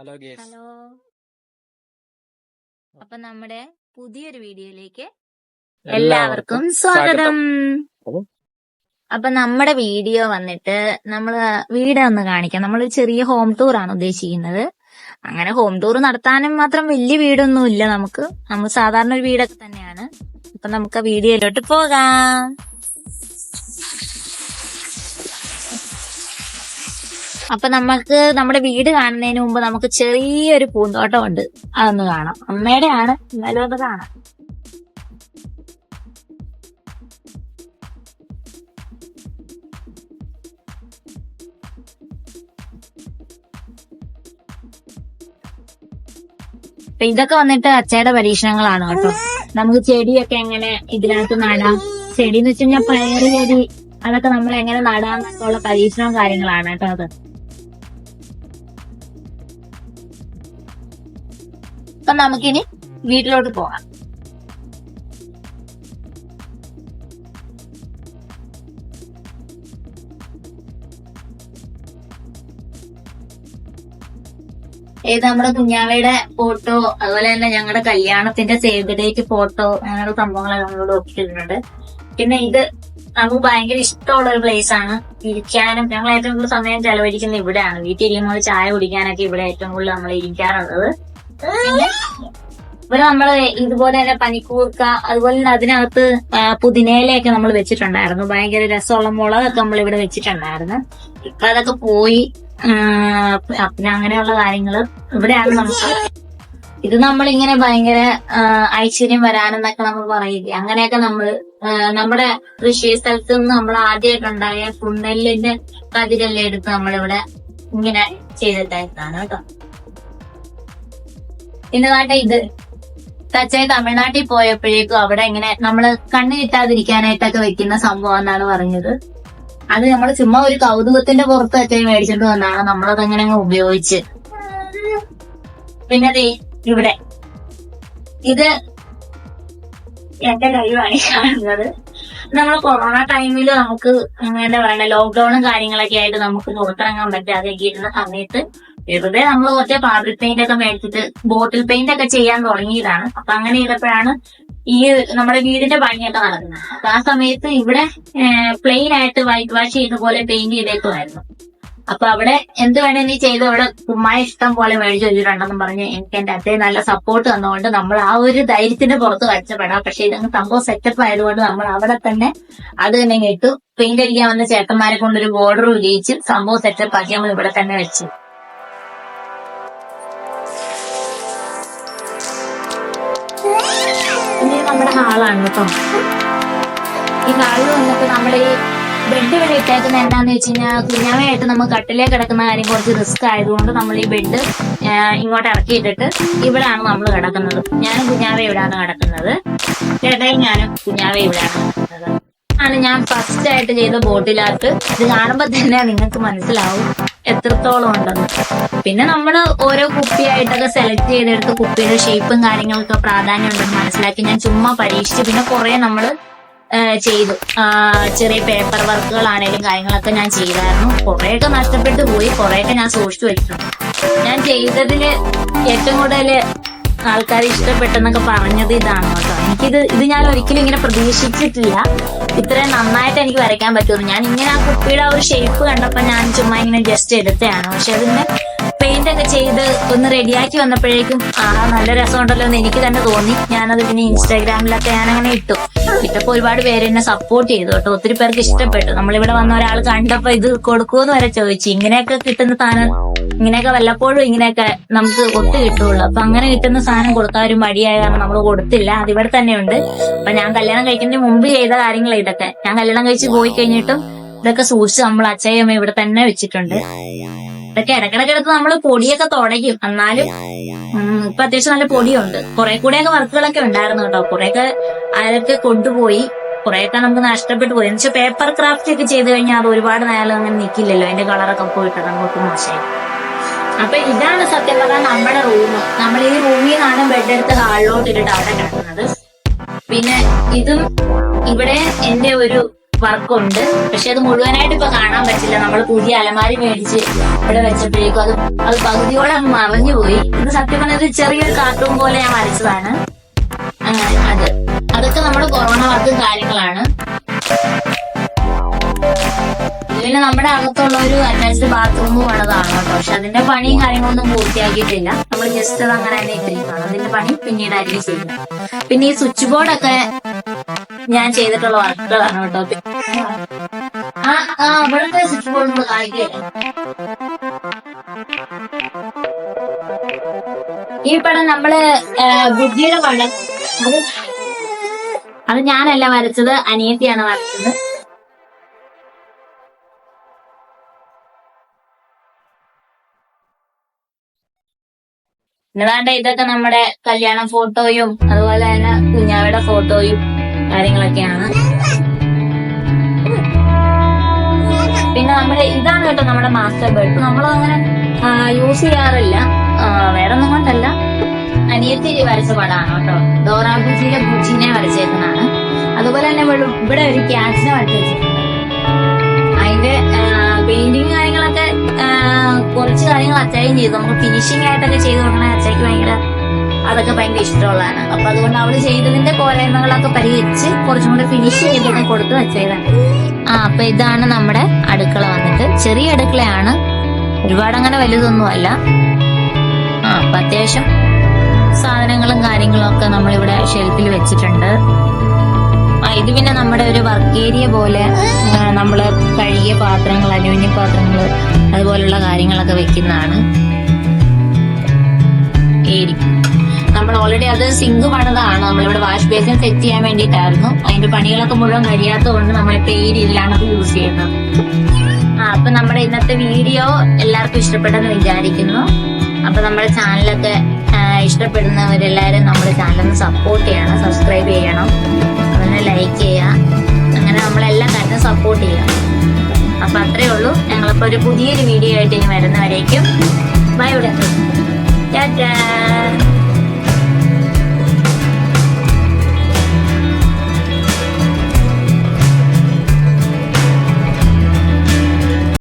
Hello guys hello അപ്പൊ നമ്മുടെ പുതിയൊരു വീഡിയോയിലേക്ക് എല്ലാവർക്കും സ്വാഗതം. അപ്പൊ? അപ്പൊ നമ്മുടെ വീഡിയോ വന്നിട്ട് നമ്മൾ വീട് ഒന്ന് കാണിക്കാം. നമ്മൾ ചെറിയ ഹോം ടൂർ ആണ് ഉദ്ദേശിക്കുന്നത്. അങ്ങനെ ഹോം ടൂർ നടത്താനും മാത്രം വലിയ വീടൊന്നും ഇല്ല നമുക്ക്. നമ്മൾ സാധാരണ ഒരു വീടൊക്കെ തന്നെയാണ്. അപ്പൊ നമുക്ക് ആ വീഡിയോയിലോട്ട് പോകാം. അപ്പൊ നമുക്ക് നമ്മുടെ വീട് കാണുന്നതിന് മുമ്പ് നമുക്ക് ചെറിയൊരു പൂന്തോട്ടം ഉണ്ട് അതൊന്ന് കാണാം. അമ്മയുടെ ആണ്. എന്നാലും അത് കാണാം. അപ്പൊ ഇതൊക്കെ വന്നിട്ട് അച്ചയുടെ പരീക്ഷണങ്ങളാണ് കേട്ടോ. നമുക്ക് ചെടിയൊക്കെ എങ്ങനെ ഇതിനകത്ത് നടാം. ചെടി എന്ന് വെച്ച് കഴിഞ്ഞാൽ ചെടി അതൊക്കെ നമ്മൾ എങ്ങനെ നടാന്നൊക്കെ ഉള്ള പരീക്ഷണവും കാര്യങ്ങളാണ് കേട്ടോ അത്. അപ്പൊ നമുക്കിനി വീട്ടിലോട്ട് പോകാം. ഏത് നമ്മുടെ കുഞ്ഞാവയുടെ ഫോട്ടോ അതുപോലെ തന്നെ ഞങ്ങളുടെ കല്യാണത്തിന്റെ സേവ് ഡേറ്റ് ഫോട്ടോ അങ്ങനെയുള്ള സംഭവങ്ങളൊക്കെ നമ്മളോട് ഒപ്പിട്ടിട്ടുണ്ട് പിന്നെ ഇത് നമുക്ക് ഭയങ്കര ഇഷ്ടമുള്ള ഒരു പ്ലേസ് ആണ്. ഇരിക്കാനും ഞങ്ങൾ ഏറ്റവും കൂടുതൽ സമയം ചെലവഴിക്കുന്നത് ഇവിടെയാണ്. വീട്ടിൽ ഇരിക്കുമ്പോൾ ചായ കുടിക്കാനൊക്കെ ഇവിടെ ഏറ്റവും കൂടുതൽ നമ്മൾ ഇരിക്കാറുള്ളത്. ഇവിടെ നമ്മൾ ഇതുപോലെ തന്നെ പനിക്കൂർക്ക അതുപോലെ തന്നെ അതിനകത്ത് പുതിനയിലയൊക്കെ നമ്മൾ വെച്ചിട്ടുണ്ടായിരുന്നു. ഭയങ്കര രസമുള്ള മുളകൊക്കെ നമ്മൾ ഇവിടെ വെച്ചിട്ടുണ്ടായിരുന്നു. ഇപ്പൊ അതൊക്കെ പോയി പിന്നെ അങ്ങനെയുള്ള കാര്യങ്ങൾ ഇവിടെയാണ് നമുക്ക് ഇത് നമ്മളിങ്ങനെ ഭയങ്കര ഐശ്വര്യം വരാനെന്നൊക്കെ നമ്മൾ പറയില്ലേ അങ്ങനെയൊക്കെ നമ്മൾ നമ്മുടെ കൃഷി സ്ഥലത്ത് നിന്ന് നമ്മൾ ആദ്യമായിട്ടുണ്ടായ പുണ്ണലിന്റെ കതിരെല്ലാം എടുത്ത് നമ്മളിവിടെ ഇങ്ങനെ ചെയ്തിട്ടായിരുന്നാണ് കേട്ടോ. ഇന്നതാട്ടെ ഇത്. തച്ചായി തമിഴ്നാട്ടിൽ പോയപ്പോഴേക്കും അവിടെ ഇങ്ങനെ നമ്മൾ കണ്ണു കിട്ടാതിരിക്കാനായിട്ടൊക്കെ വെക്കുന്ന സംഭവം എന്നാണ് പറഞ്ഞത്. അത് നമ്മൾ ചുമ്മാ ഒരു കൗതുകത്തിന്റെ പുറത്ത് അച്ചായി മേടിച്ചിട്ട് വന്നാണ് നമ്മളത് അങ്ങനെ അങ്ങ് ഉപയോഗിച്ച്. പിന്നെ ഇവിടെ. ഇത് എന്റെ കഴിവാണ് കാണുന്നത്. നമ്മൾ കൊറോണ ടൈമിൽ നമുക്ക് എന്താ പറയണ്ട ലോക്ക്ഡൌണും കാര്യങ്ങളൊക്കെ ആയിട്ട് നമുക്ക് പുറത്തിറങ്ങാൻ പറ്റാതെ ഇരുന്ന സമയത്ത് വെറുതെ നമ്മൾ കുറച്ച് ഫാബ്രിക് പെയിന്റ് ഒക്കെ മേടിച്ചിട്ട് ബോട്ടിൽ പെയിന്റ് ഒക്കെ ചെയ്യാൻ തുടങ്ങിയതാണ്. അപ്പൊ അങ്ങനെ ചെയ്തപ്പോഴാണ് ഈ നമ്മുടെ വീടിന്റെ പണിയൊക്കെ നടക്കുന്നത്. അപ്പൊ ആ സമയത്ത് ഇവിടെ പ്ലെയിൻ ആയിട്ട് വൈറ്റ് വാഷ് ചെയ്ത പോലെ പെയിന്റ് ചെയ്തേക്കുമായിരുന്നു. അപ്പൊ അവിടെ എന്ത് വേണേ നീ ചെയ്ത്? അവിടെ കുമ്മായ ഇഷ്ടം പോലെ മേടിച്ചു വെച്ചിട്ടുണ്ടെന്ന് പറഞ്ഞ് എനിക്ക് എന്റെ അത്തേ നല്ല സപ്പോർട്ട് തന്നുകൊണ്ട് നമ്മൾ ആ ഒരു ധൈര്യത്തിന്റെ പുറത്ത് കഷ്ടപ്പെടാം പക്ഷെ ഇതങ്ങ് സംഭവം സെറ്റപ്പ് ആയതുകൊണ്ട് നമ്മൾ അവിടെ തന്നെ അത് തന്നെ കേട്ടു പെയിന്റ് അടിക്കാൻ വന്ന ചേട്ടന്മാരെ കൊണ്ടൊരു ബോർഡർ ഉപയോഗിച്ച് സംഭവം സെറ്റപ്പ് ആക്കി നമ്മൾ ഇവിടെ തന്നെ വെച്ചു. നമ്മുടെ ഹാളാണ് കേട്ടോ. ഈ ഹാളിൽ വന്നിട്ട് നമ്മൾ ഈ ബെഡ് ഇവിടെ ഇട്ടേക്കുന്ന എന്താന്ന് വെച്ച് കഴിഞ്ഞാൽ കുഞ്ഞാവയായിട്ട് നമ്മൾ കട്ടിലേ കിടക്കുന്ന കാര്യം കുറച്ച് റിസ്ക് ആയതുകൊണ്ട് നമ്മൾ ഈ ബെഡ് ഇങ്ങോട്ട് ഇറക്കിയിട്ടിട്ട് ഇവിടെയാണ് നമ്മൾ കിടക്കുന്നത്. ഞാനും കുഞ്ഞാവ ഇവിടെയാണ് കിടക്കുന്നത്. ചേട്ടായും ഞാനും കുഞ്ഞാവ ഇവിടെയാണ് കിടക്കുന്നത്. ആണ് ഞാൻ ഫസ്റ്റ് ആയിട്ട് ചെയ്ത ബോട്ടിൽ ആർട്ട് ഇത് കാണുമ്പോൾ തന്നെ നിങ്ങൾക്ക് മനസ്സിലാവും എത്രത്തോളം ഉണ്ടെന്ന്. പിന്നെ നമ്മൾ ഓരോ കുപ്പിയായിട്ടൊക്കെ സെലക്ട് ചെയ്തെടുത്ത് കുപ്പിയുടെ ഷേപ്പും കാര്യങ്ങളൊക്കെ പ്രാധാന്യം ഉണ്ടെന്ന് മനസ്സിലാക്കി ഞാൻ ചുമ്മാ പരീക്ഷിച്ചു പിന്നെ കുറെ നമ്മൾ ചെയ്തു. ചെറിയ പേപ്പർ വർക്കുകളാണേലും കാര്യങ്ങളൊക്കെ ഞാൻ ചെയ്തായിരുന്നു. കുറെയൊക്കെ നഷ്ടപ്പെട്ടു പോയി കുറെയൊക്കെ ഞാൻ സൂക്ഷിച്ചു വെച്ചിട്ടുണ്ട്. ഞാൻ ചെയ്തതിൽ ഏറ്റവും കൂടുതൽ ആൾക്കാർ ഇഷ്ടപ്പെട്ടെന്നൊക്കെ പറഞ്ഞത് ഇതാണ് കേട്ടോ. എനിക്കിത് ഇത് ഞാൻ ഒരിക്കലും ഇങ്ങനെ പ്രതീക്ഷിച്ചിട്ടില്ല. ഇത്രയും നന്നായിട്ട് എനിക്ക് വരയ്ക്കാൻ പറ്റുമെന്ന്. ഞാൻ ഇങ്ങനെ ആ കുപ്പിയുടെ ആ ഒരു ഷേപ്പ് കണ്ടപ്പോൾ ഞാൻ ചുമ്മാ ഇങ്ങനെ ജസ്റ്റ് എടുത്തതാണ്. പക്ഷെ അതിന്റെ പെയിന്റ് ഒക്കെ ചെയ്ത് ഒന്ന് റെഡിയാക്കി വന്നപ്പോഴേക്കും ആ നല്ല രസമുണ്ടല്ലോ എന്ന് എനിക്ക് തന്നെ തോന്നി. ഞാനത് പിന്നെ ഇൻസ്റ്റാഗ്രാമിലൊക്കെ ഞാൻ അങ്ങനെ ഇട്ടു. ഇട്ടപ്പോ ഒരുപാട് പേര് എന്നെ സപ്പോർട്ട് ചെയ്തു കേട്ടോ. ഒത്തിരി പേർക്ക് ഇഷ്ടപ്പെട്ടു. നമ്മളിവിടെ വന്ന ഒരാൾ കണ്ടപ്പോ ഇത് കൊടുക്കുമെന്ന് വരെ ചോദിച്ചു. ഇങ്ങനെയൊക്കെ കിട്ടുന്ന സാധനം ഇങ്ങനെയൊക്കെ വല്ലപ്പോഴും ഇങ്ങനെയൊക്കെ നമുക്ക് ഒത്തു കിട്ടുള്ളൂ അപ്പൊ അങ്ങനെ കിട്ടുന്ന സാധനം കൊടുക്കാൻ ഒരു മടിയായ കാരണം നമ്മൾ കൊടുത്തില്ല. അതിവിടെ തന്നെയുണ്ട്. അപ്പൊ ഞാൻ കല്യാണം കഴിക്കുന്നതിന് മുമ്പ് ചെയ്ത കാര്യങ്ങൾ ഇതൊക്കെ. ഞാൻ കല്യാണം കഴിച്ച് പോയി കഴിഞ്ഞിട്ടും ഇതൊക്കെ സൂക്ഷിച്ച് നമ്മൾ അച്ഛയമ്മ ഇവിടെ തന്നെ വെച്ചിട്ടുണ്ട്. ഇതൊക്കെ ഇടക്കിടക്ക് എടുത്ത് നമ്മൾ പൊടിയൊക്കെ തുടയ്ക്കും. എന്നാലും ഇപ്പൊ അത്യാവശ്യം നല്ല പൊടിയുണ്ട്. കുറെ കൂടെയൊക്കെ വർക്കുകളൊക്കെ ഉണ്ടായിരുന്നു കേട്ടോ. കുറെയൊക്കെ അതൊക്കെ കൊണ്ടുപോയി. കുറെയൊക്കെ നമുക്ക് നഷ്ടപ്പെട്ടു പോയി. എന്നുവെച്ചാൽ പേപ്പർ ക്രാഫ്റ്റ് ഒക്കെ ചെയ്ത് കഴിഞ്ഞാൽ അത് ഒരുപാട് നേരം അങ്ങനെ നിൽക്കില്ലല്ലോ അതിന്റെ കളറൊക്കെ പോയിട്ട് അങ്ങോട്ട് മോശമായി. അപ്പൊ ഇതാണ് സത്യം പറഞ്ഞാൽ നമ്മുടെ റൂം നമ്മൾ ഈ റൂമിൽ നിന്നാണ് ബെഡ് എടുത്ത് ഹാളിലോട്ട് ഇട്ടിട്ട് അവിടെ കിടക്കുന്നത്. പിന്നെ ഇതും ഇവിടെ എന്റെ ഒരു വർക്കുണ്ട് പക്ഷെ അത് മുഴുവനായിട്ട് ഇപ്പൊ കാണാൻ പറ്റില്ല. നമ്മൾ പുതിയ അലമാരി മേടിച്ച് ഇവിടെ വെച്ചപ്പോഴേക്കും അത് അത് പകുതിയോടെ അങ്ങ് മറഞ്ഞു പോയി. ഇത് സത്യം പറഞ്ഞത് ചെറിയൊരു കാർട്ടൂൺ പോലെ ഞാൻ വരച്ചതാണ്. അത്. അതൊക്കെ നമ്മുടെ കൊറോണ വർക്കും കാര്യങ്ങളാണ്. പിന്നെ നമ്മുടെ അകത്തുള്ള ഒരു അറ്റാച്ച്ഡ് ബാത്റൂം പണിതാണ് കേട്ടോ. പക്ഷെ അതിന്റെ പണിയും കാര്യങ്ങളൊന്നും പൂർത്തിയാക്കിയിട്ടില്ല. നമ്മൾ ജസ്റ്റ് അത് അങ്ങനെ തന്നെ ഇട്ടിരിക്കുകയാണ്. അതിന്റെ പണി പിന്നീടായിരിക്കും ചെയ്യുന്നത്. പിന്നെ ഈ സ്വിച്ച് ബോർഡൊക്കെ ഞാൻ ചെയ്തിട്ടുള്ള വർക്കുകളാണ് കേട്ടോ. ആ ആ ഇവിടുത്തെ സ്വിച്ച് ബോർഡ് നമ്മൾ കാണിക്കില്ല ഈ പടം നമ്മൾ ബുദ്ധിയുടെ പടം. അത് ഞാനല്ല വരച്ചത് അനിയത്തിയാണ് വരച്ചത്. എന്നതാണ്ട് ഇതൊക്കെ നമ്മുടെ കല്യാണ ഫോട്ടോയും അതുപോലെ തന്നെ കുഞ്ഞാവയുടെ ഫോട്ടോയും കാര്യങ്ങളൊക്കെയാണ്. പിന്നെ നമ്മുടെ ഇതാണ് കേട്ടോ നമ്മുടെ മാസ്റ്റർ ബെഡ് നമ്മളങ്ങനെ യൂസ് ചെയ്യാറില്ല. വേറെ ഒന്നും കൊണ്ടല്ല. അനിയത്തിരി വരച്ച പടമാണ് കേട്ടോ. ഡോറാ ബുജിയിലെ ബുജിനെ വരച്ചേക്കുന്നതാണ്. അതുപോലെ തന്നെ ഇവിടെ ഒരു ക്യാറ്റ്സിനെ വരച്ചിട്ടുണ്ട് കുറച്ച് കാര്യങ്ങൾ അച്ചായും ചെയ്തു. നമുക്ക് ഫിനിഷിംഗ് ആയിട്ടൊക്കെ ചെയ്ത് കൊടുക്കണ അച്ചായ്ക്ക് ഭയങ്കര അതൊക്കെ ഭയങ്കര ഇഷ്ടമുള്ളതാണ്. അപ്പൊ അതുകൊണ്ട് അവൾ ചെയ്തതിന്റെ പോരായ്മകളൊക്കെ പരിഹരിച്ച് കുറച്ചും കൂടെ ഫിനിഷ് ചെയ്തൊക്കെ കൊടുത്ത് വെച്ചതാണ് ആ അപ്പൊ ഇതാണ് നമ്മുടെ അടുക്കള വന്നിട്ട്. ചെറിയ അടുക്കളയാണ്. ഒരുപാട് അങ്ങനെ വലുതൊന്നും അല്ല ആ അപ്പൊ അത്യാവശ്യം സാധനങ്ങളും കാര്യങ്ങളും ഒക്കെ നമ്മളിവിടെ ഷെൽഫിൽ വെച്ചിട്ടുണ്ട്. ഇത് പിന്നെ നമ്മുടെ ഒരു വർക്ക് ഏരിയ പോലെ നമ്മൾ കഴുകിയ പാത്രങ്ങൾ അലുമിനിയം പാത്രങ്ങൾ അതുപോലുള്ള കാര്യങ്ങളൊക്കെ വെക്കുന്നതാണ്. ഏരി. നമ്മൾ ഓൾറെഡി അത് സിങ്ക് പണിതാണ്. നമ്മളിവിടെ വാഷ് ബേസിൻ സെറ്റ് ചെയ്യാൻ വേണ്ടിയിട്ടായിരുന്നു. അതിന്റെ പണികളൊക്കെ മുഴുവൻ കഴിയാത്തതുകൊണ്ട് നമ്മളിപ്പോ ഏരി ഇല്ലാണ് യൂസ് ചെയ്യുന്നത്. ആ അപ്പൊ നമ്മുടെ ഇന്നത്തെ വീഡിയോ എല്ലാവർക്കും ഇഷ്ടപ്പെട്ടെന്ന് വിചാരിക്കുന്നു. അപ്പൊ നമ്മുടെ ചാനലൊക്കെ ഇഷ്ടപ്പെടുന്നവരെല്ലാരും നമ്മുടെ ചാനലൊന്ന് സപ്പോർട്ട് ചെയ്യണം സബ്സ്ക്രൈബ് ചെയ്യണം. ലൈക്ക് ചെയ്യുക അങ്ങനെ നമ്മളെല്ലാം തന്നെ സപ്പോർട്ട് ചെയ്യുക അപ്പൊ അത്രേ ഉള്ളൂ. ഞങ്ങളിപ്പോ ഒരു പുതിയൊരു വീഡിയോ ആയിട്ട് ഇനി വരുന്നവരേക്കും. ബൈ ഉടൻ ടാറ്റാ